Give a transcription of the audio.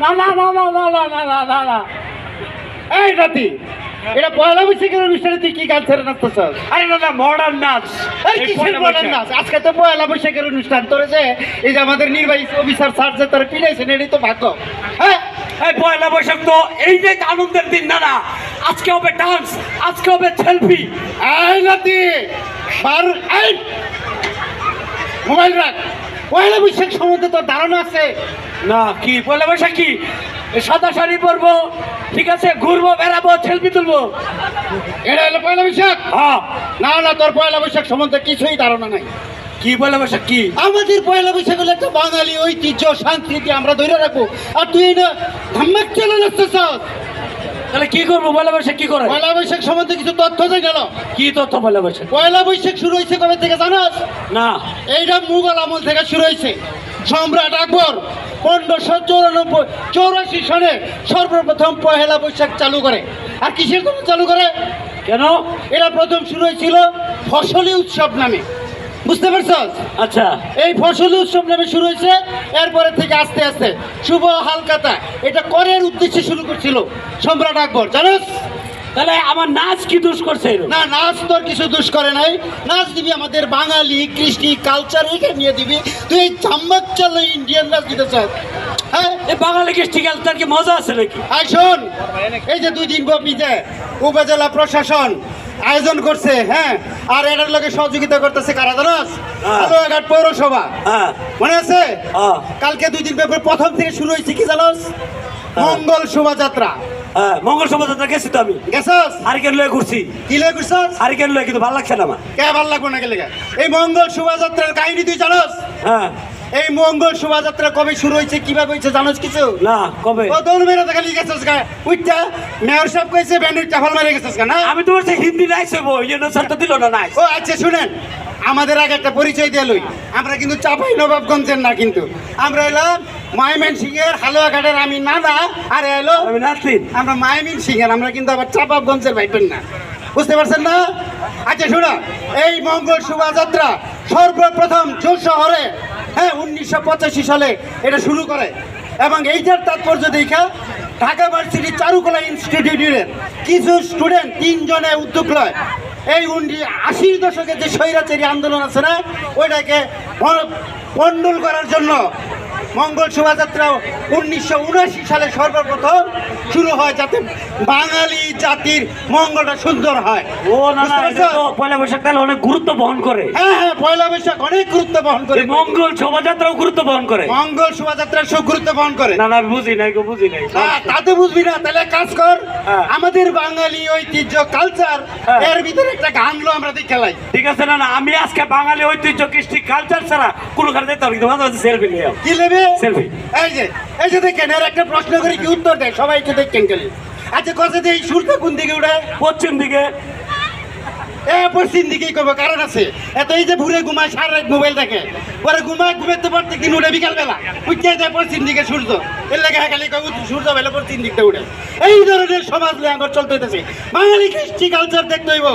না না না না না না না না না না। এই নাতি এটা পয়লা বৈশাখের অনুষ্ঠানে তুই কি গান ছেড়ে নাচতেছস আরে না না মডার্ন নাচ। এই এই কিসের মডার্ন নাচ? আজকে তো পয়লা বৈশাখের অনুষ্ঠান। তোরে যে এই যে আমাদের নির্বাহী অফিসার স্যার যে তোর পিলাইছেন এটাই তো ভাগ্য। হ্যাঁ? পয়লা বৈশাখ তো এই যে আনন্দের দিন না না। আজকে হবে ডান্স আজকে হবে সেলফি এই নাতি বার এই! মোবাইল রাখ। পয়লা বৈশাখ সম্বন্ধে তোর ধারণা আছে? না কি? পয়লা বৈশাখ কি? সাদা শাড়ি পরবো ঠিক আছে? ঘুরবো বেড়াবো সেলফি তুলবো। এটা হলো পয়লা বৈশাখ? হ্যাঁ। না না তোর পয়লা বৈশাখ সম্বন্ধে কিছুই ধারণা নাই। কি পয়লা বৈশাখ কি? আমাদের পয়লা বৈশাখ হলো একটা বাঙালি ঐতিহ্য সংস্কৃতি আমরা ধরে রাখব। আর তুই না ধাম্মাক চলে যাচ্ছিস তাহলে কি করব? পয়লা বৈশাখ কি করে? পয়লা বৈশাখ সম্বন্ধে কিছু তথ্য দেয় গেল কি তথ্য পয়লা বৈশাখ? পয়লা বৈশাখ শুরু হয়েছে কবে থেকে জানাস? না। এইটা মুঘল আমল থেকে শুরু হয়েছে। সম্রাট আকবর পনেরোশো চৌরানব্বই চৌরাশি সনে সর্বপ্রথম পয়লা বৈশাখ চালু করে। আর কিসের জন্য চালু করে? কেন? এটা প্রথম শুরু হয়েছিল ফসলি উৎসব নামে। বুঝতে পারছস আচ্ছা। এই ফসল উৎসব নামে শুরু হয়েছে এরপরে থেকে আস্তে আস্তে শুভ হালকাতা। এটা করের উদ্দেশ্যে শুরু করছিল সম্রাট আকবর জানোস তাহলে আমার নাচ কি দোষ করছে না নাচ তোর কিছু দোষ করে নাই। নাচ দিবি আমাদের বাঙালি কৃষ্টি কালচার এখানে নিয়ে দিবি। তুই এই চাম্বাক চাল ইন্ডিয়ান নাচ দিতে চাস। হ্যাঁ? এই বাঙালি কৃষ্টি তার কি মজা আছে নাকি? আই শোন এই যে দুই দিন ব্যাপী যে উপজেলা প্রশাসন আয়োজন করছে হ্যাঁ? আর এটার লোকে সহযোগিতা করতেছে কারা জানাস হ্যাঁ। হালুয়াঘাট পৌরসভা। হ্যাঁ। মনে আছে? হ্যাঁ। কালকে দুই দিন ব্যাপারে প্রথম থেকে শুরু হয়েছে কি জানোস মঙ্গল শোভাযাত্রা। মঙ্গল শোভাযাত্রা গেছি তো আমি। গেছস হারিকেন লয়ে ঘুরছি। কি লে করছস হারিকেন লয়ে কিন্তু ভালো লাগছে না আমার। কে ভালো লাগবে না গেলে এই মঙ্গল শোভাযাত্রার কাহিনী তুই জানোস? হ্যাঁ। এই মঙ্গল শোভাযাত্রা কবে শুরু হয়েছে? কীভাবে হয়েছে? জানোস কিছু? না কবে? ও দৌড় মেরে দেখালি গেছস গা। উইটা মেয়র সাহেব কইছে ব্যান্ডের চাফল মেরে গেছস গা না? আমি তো বলছি হিন্দি নাই সেবো এই জন্য তো দিল না নাই। ও আচ্ছা শুনেন। আমাদের আগে একটা পরিচয় দিয়ে লই। আমরা কিন্তু চাপাই নবাবগঞ্জের না কিন্তু। আমরা এলাম মাইমেন সিং এর হালুয়াঘাটের আমি নানা আর এলো আমি নাচলিন আমরা মাইমিন সিং এর আমরা কিন্তু আবার চাপাবগঞ্জের ভাইবেন না। বুঝতে পারছেন না? আচ্ছা শোনো এই মঙ্গল শোভাযাত্রা সর্বপ্রথম জোর শহরে হ্যাঁ উনিশশো পঁচাশি সালে এটা শুরু করে। এবং এইটার তাৎপর্য দেখা, ঢাকা ভার্সিটি চারুকলা ইনস্টিটিউটের কিছু স্টুডেন্ট তিনজনে উদ্যোগ লয়। এই উন্ডি আশির দশকে যে স্বৈরাচারী আন্দোলন আছে না, ওইটাকে পণ্ডুল করার জন্য মঙ্গল শোভাযাত্রা উনিশশো উনাশি সালে সর্বপ্রথম শুরু হয় যাতে বাঙালি জাতির মঙ্গলটা সুন্দর হয়। ও না পয়লা বৈশাখ তাহলে অনেক গুরুত্ব বহন করে। হ্যাঁ হ্যাঁ পয়লা বৈশাখ অনেক গুরুত্ব বহন করে। মঙ্গল শোভাযাত্রাও গুরুত্ব বহন করে। মঙ্গল শোভাযাত্রা সব গুরুত্ব বহন করে। না না বুঝি নাই গো বুঝি নাই। তাতে বুঝবি না তাহলে কাজ কর। হ্যাঁ। আমাদের বাঙালি ঐতিহ্য কালচার হ্যাঁ। এর ভিতরে একটা গান লো আমরা দেখে খেলাই ঠিক আছে না না আমি আজকে বাঙালি ঐতিহ্য কৃষ্টি কালচার ছাড়া কোনো কারণে যেতে পারি মাঝে সেলফি নিয়ে কি নেবে? Selfie। এই যে এই যে দেখেন এর একটা প্রশ্ন করে কি উত্তর দেয়? সবাই একটু দেখেন গেলে আচ্ছা কথা এই সুরটা কোন দিকে উঠে পশ্চিম দিকে। পশ্চিম দিকেই করব কারণ আছে। এত এই যে ভুরে ঘুমায় সারা রাত মোবাইল দেখে। পরে ঘুমায় ঘুমাতে পারতে কিনে উঠে বিকাল বেলা উঠতে যায় পশ্চিম দিকে সূর্য। এর লেগে খালি কয় সূর্য বেলা পশ্চিম দিকটা উঠে এই ধরনের সমাজ নিয়ে আমার চলতে হইতেছে। বাঙালি কৃষ্টি কালচার দেখতে হইব।